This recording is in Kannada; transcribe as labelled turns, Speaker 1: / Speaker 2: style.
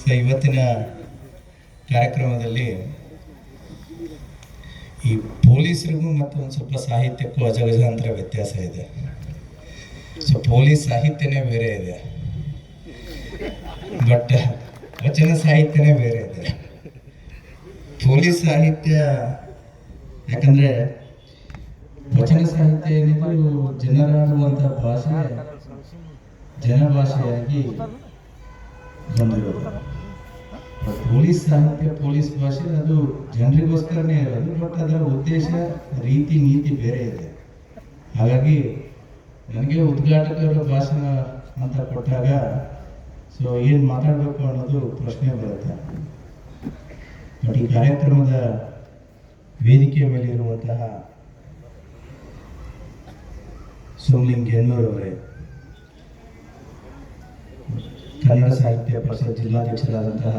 Speaker 1: ಸೊ ಇವತ್ತಿನ ಕಾರ್ಯಕ್ರಮದಲ್ಲಿ ಈ ಪೊಲೀಸರಿಗೂ ಮತ್ತು ಒಂದು ಸ್ವಲ್ಪ ಸಾಹಿತ್ಯಕ್ಕೂ ಅಜಗಜಾಂತರ ವ್ಯತ್ಯಾಸ ಇದೆ. ಸೊ ಪೊಲೀಸ್ ಸಾಹಿತ್ಯನೇ ಬೇರೆ ಇದೆ. ಬಟ್ ವಚನ ಸಾಹಿತ್ಯನೇ ಬೇರೆ ಇದೆ. ಪೊಲೀಸ್ ಸಾಹಿತ್ಯ ಯಾಕಂದ್ರೆ ವಚನ ಸಾಹಿತ್ಯ ಏನಿದ್ರು ಜನರಾಗುವಂತಹ ಭಾಷೆ ಜನಭಾಷೆಯಾಗಿ ಬಂದಿರೋದು. ಪೊಲೀಸ್ ಸಾಹಿತ್ಯ ಪೊಲೀಸ್ ಭಾಷೆ, ಅದು ಜನರಿಗೋಸ್ಕರನೇ ಇರೋದು ಬಟ್ ಅದರ ಉದ್ದೇಶ, ರೀತಿ, ನೀತಿ ಬೇರೆ ಇದೆ. ಹಾಗಾಗಿ ನನಗೆ ಉದ್ಘಾಟಕರ ಭಾಷಣ ಅಂತ ಕೊಟ್ಟಾಗ ಸೊ ಏನು ಮಾತಾಡಬೇಕು ಅನ್ನೋದು ಪ್ರಶ್ನೆ ಬರುತ್ತೆ. ಬಟ್ ಈ ಕಾರ್ಯಕ್ರಮದ ವೇದಿಕೆಯ ಮೇಲೆ ಇರುವಂತಹ ಸೋಮಲಿಂಗ್ ಗೆನ್ನೂರವರೇ ಕನ್ನಡ ಸಾಹಿತ್ಯ ಪರಿಷತ್ ಜಿಲ್ಲಾಧ್ಯಕ್ಷರಾದಂತಹ